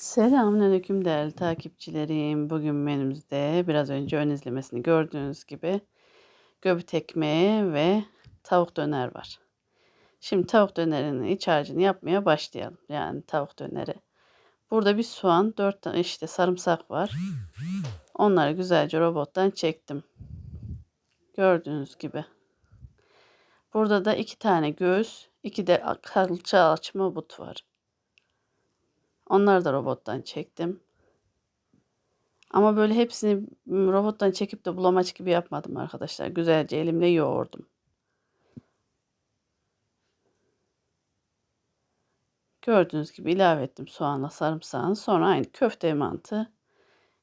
Selamünaleyküm değerli takipçilerim. Bugün menümüzde biraz önce ön izlemesini gördüğünüz gibi göbek ekmeği ve tavuk döner var. Şimdi tavuk dönerinin iç harcını yapmaya başlayalım. Yani tavuk döneri. Burada bir soğan, dört tane işte sarımsak var. Onları güzelce robottan çektim. Gördüğünüz gibi. Burada da iki tane göğüs, iki de kalça açma but var. Onları da robottan çektim. Ama böyle hepsini robottan çekip de bulamaç gibi yapmadım arkadaşlar. Güzelce elimle yoğurdum. Gördüğünüz gibi ilave ettim soğanla sarımsağını. Sonra aynı köfte mantı.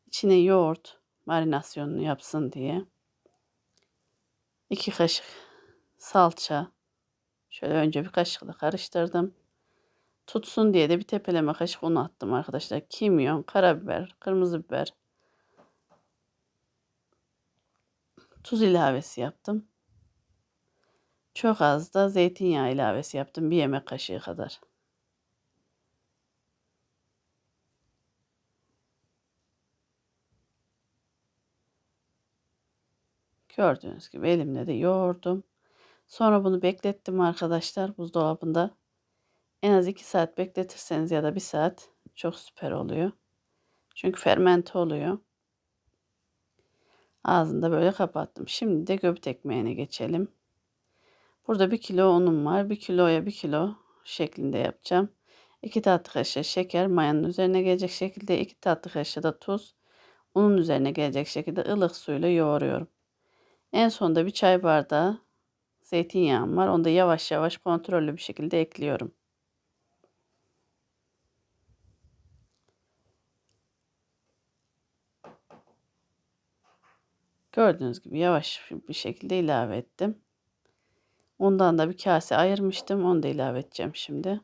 içine yoğurt marinasyonunu yapsın diye. 2 kaşık salça. Şöyle önce bir kaşıkla karıştırdım. Tutsun diye de bir tepeleme kaşık un attım arkadaşlar. Kimyon, karabiber, kırmızı biber. Tuz ilavesi yaptım. Çok az da zeytinyağı ilavesi yaptım. Bir yemek kaşığı kadar. Gördüğünüz gibi elimle de yoğurdum. Sonra bunu beklettim arkadaşlar buzdolabında. En az 2 saat bekletirseniz ya da 1 saat çok süper oluyor. Çünkü fermente oluyor. Ağzında böyle kapattım. Şimdi de göbek ekmeğine geçelim. Burada 1 kilo unum var. 1 kiloya 1 kilo şeklinde yapacağım. 2 tatlı kaşığı şeker mayanın üzerine gelecek şekilde 2 tatlı kaşığı da tuz unun üzerine gelecek şekilde ılık suyla yoğuruyorum. En sonunda bir çay bardağı zeytinyağım var. Onu da yavaş yavaş kontrollü bir şekilde ekliyorum. Gördüğünüz gibi yavaş bir şekilde ilave ettim. Ondan da bir kase ayırmıştım. Onu da ilave edeceğim şimdi.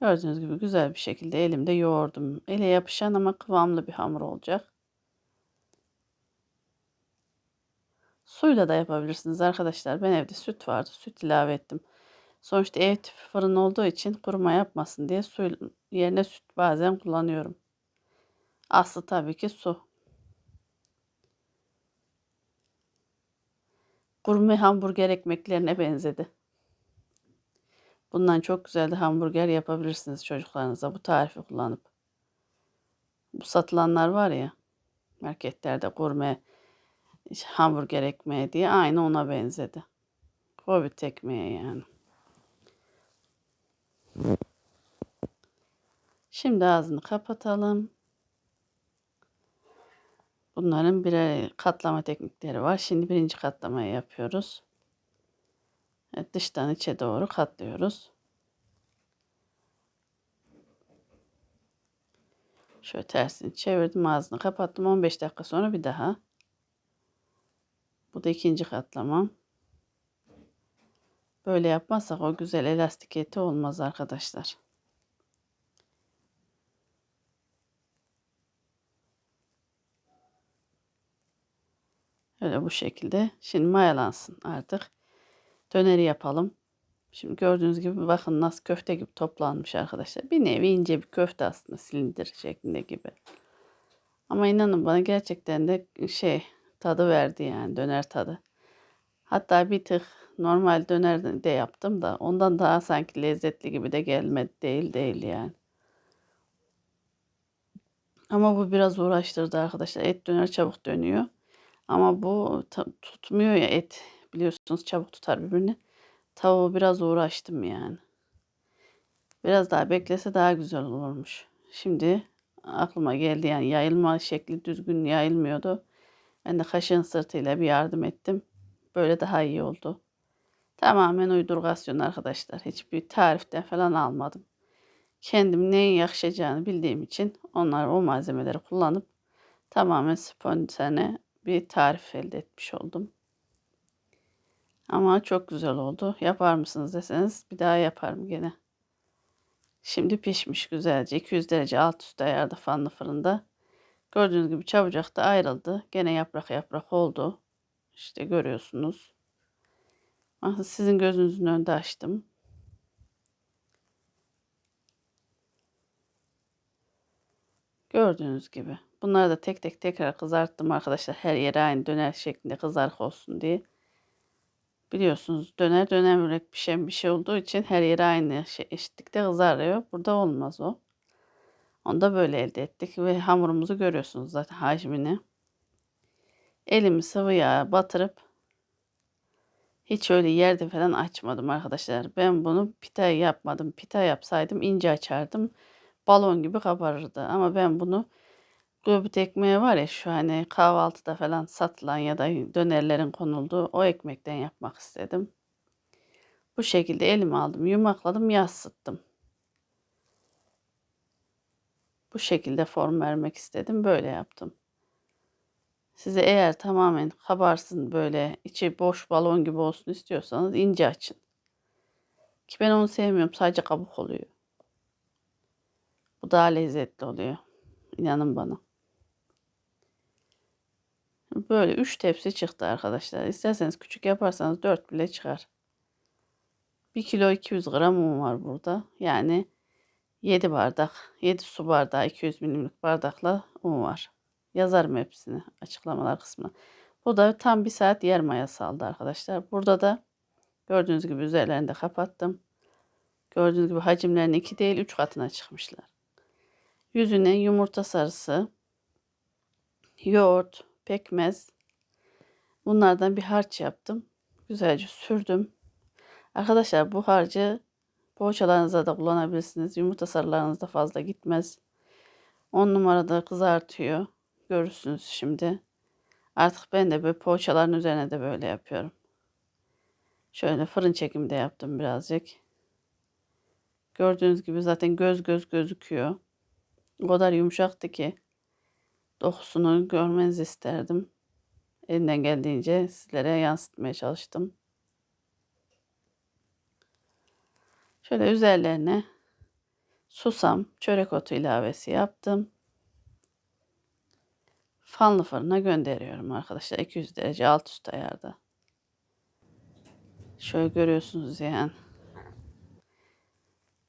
Gördüğünüz gibi güzel bir şekilde elimde yoğurdum. Ele yapışan ama kıvamlı bir hamur olacak. Suyla da yapabilirsiniz arkadaşlar. Ben evde süt vardı. Süt ilave ettim. Sonuçta ev tipi fırın olduğu için kuruma yapmasın diye su yerine süt bazen kullanıyorum. Aslı tabii ki su. Gurme hamburger ekmeklerine benzedi. Bundan çok güzel de hamburger yapabilirsiniz çocuklarınıza bu tarifi kullanıp. Bu satılanlar var ya marketlerde gurme hamburger ekmeği diye aynı ona benzedi. Hobbit ekmeği yani. Şimdi ağzını kapatalım. Bunların birer katlama teknikleri var. Şimdi birinci katlamayı yapıyoruz. Evet, dıştan içe doğru katlıyoruz. Şöyle tersini çevirdim ağzını kapattım 15 dakika sonra bir daha. Bu da ikinci katlamam. Böyle yapmazsak o güzel elastik eti olmaz arkadaşlar. Öyle bu şekilde. Şimdi mayalansın artık. Döneri yapalım. Şimdi gördüğünüz gibi bakın nasıl köfte gibi toplanmış arkadaşlar. Bir nevi ince bir köfte aslında silindir şeklinde gibi. Ama inanın bana gerçekten de şey tadı verdi yani döner tadı. Hatta bir tık normal döner de yaptım da ondan daha sanki lezzetli gibi de gelmedi değil değil yani. Ama bu biraz uğraştırdı arkadaşlar. Et döner çabuk dönüyor. Ama bu tutmuyor ya et. Biliyorsunuz çabuk tutar birbirini. Tavuğu biraz uğraştım yani. Biraz daha beklese daha güzel olurmuş. Şimdi aklıma geldi yani yayılma şekli düzgün yayılmıyordu. Ben de kaşığın sırtıyla bir yardım ettim. Böyle daha iyi oldu. Tamamen uydurgasyon arkadaşlar. Hiçbir tariften falan almadım. Kendim neyin yakışacağını bildiğim için onlar o malzemeleri kullanıp tamamen spontane bir tarif elde etmiş oldum. Ama çok güzel oldu. Yapar mısınız deseniz bir daha yaparım gene. Şimdi pişmiş güzelce 200 derece alt üst ayarda fanlı fırında. Gördüğünüz gibi çabucak da ayrıldı. Gene yaprak yaprak oldu. İşte görüyorsunuz. Aslında sizin gözünüzün önünde açtım. Gördüğünüz gibi. Bunları da tek tek tekrar kızarttım arkadaşlar. Her yere aynı döner şeklinde kızarık olsun diye. Biliyorsunuz döner dönerek pişen bir şey olduğu için her yere aynı şey, eşitlikte kızarıyor. Burada olmaz o. Onu da böyle elde ettik ve hamurumuzu görüyorsunuz zaten hacmini. Elimi sıvı yağa batırıp hiç öyle yerde falan açmadım arkadaşlar. Ben bunu pita yapmadım. Pita yapsaydım ince açardım. Balon gibi kabarırdı. Ama ben bunu göbüt ekmeği var ya şu hani kahvaltıda falan satılan ya da dönerlerin konulduğu o ekmekten yapmak istedim. Bu şekilde elime aldım, yumakladım, yassıttım. Bu şekilde form vermek istedim. Böyle yaptım. Size eğer tamamen kabarsın böyle içi boş balon gibi olsun istiyorsanız ince açın. Ki ben onu sevmiyorum. Sadece kabuk oluyor. Bu daha lezzetli oluyor. İnanın bana. Böyle 3 tepsi çıktı arkadaşlar. İsterseniz küçük yaparsanız 4 bile çıkar. 1 kilo 200 gram un var burada. Yani 7 bardak, 7 su bardağı 200 milimlik bardakla un var. Yazarım hepsini açıklamalar kısmına. Bu da tam bir saat yer mayası aldı arkadaşlar. Burada da gördüğünüz gibi üzerlerini de kapattım. Gördüğünüz gibi hacimlerini 2 değil 3 katına çıkmışlar. Yüzüne yumurta sarısı, yoğurt, pekmez. Bunlardan bir harç yaptım. Güzelce sürdüm. Arkadaşlar bu harcı poğaçalarınızda da kullanabilirsiniz. Yumurta sarılarınızda fazla gitmez. 10 numarada kızartıyor. Görürsünüz şimdi. Artık ben de böyle poğaçaların üzerine de böyle yapıyorum. Şöyle fırın çekimi de yaptım birazcık. Gördüğünüz gibi zaten göz göz gözüküyor. O kadar yumuşaktı ki dokusunu görmenizi isterdim. Elimden geldiğince sizlere yansıtmaya çalıştım. Şöyle üzerlerine susam, çörek otu ilavesi yaptım. Fanlı fırına gönderiyorum arkadaşlar. 200 derece alt üst ayarda. Şöyle görüyorsunuz yani.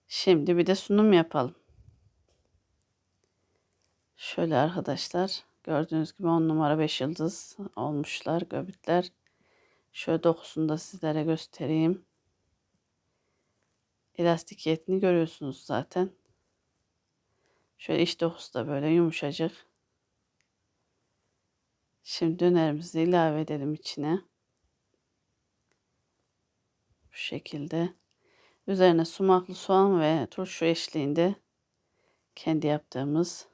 Şimdi bir de sunum yapalım. Şöyle arkadaşlar. Gördüğünüz gibi 10 numara 5 yıldız olmuşlar göbütler. Şöyle dokusunu da sizlere göstereyim. Elastikiyetini görüyorsunuz zaten. Şöyle iç dokusu da böyle yumuşacık. Şimdi dönerimizi ilave edelim içine. Bu şekilde. Üzerine sumaklı soğan ve turşu eşliğinde kendi yaptığımız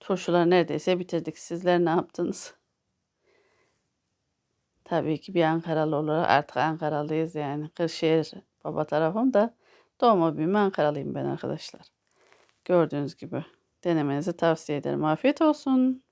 turşular neredeyse bitirdik. Sizler ne yaptınız? Tabii ki bir Ankaralı olarak artık Ankaralıyız yani. Kırşehir baba tarafım da doğma büyüme Ankaralıyım ben arkadaşlar. Gördüğünüz gibi denemenizi tavsiye ederim. Afiyet olsun.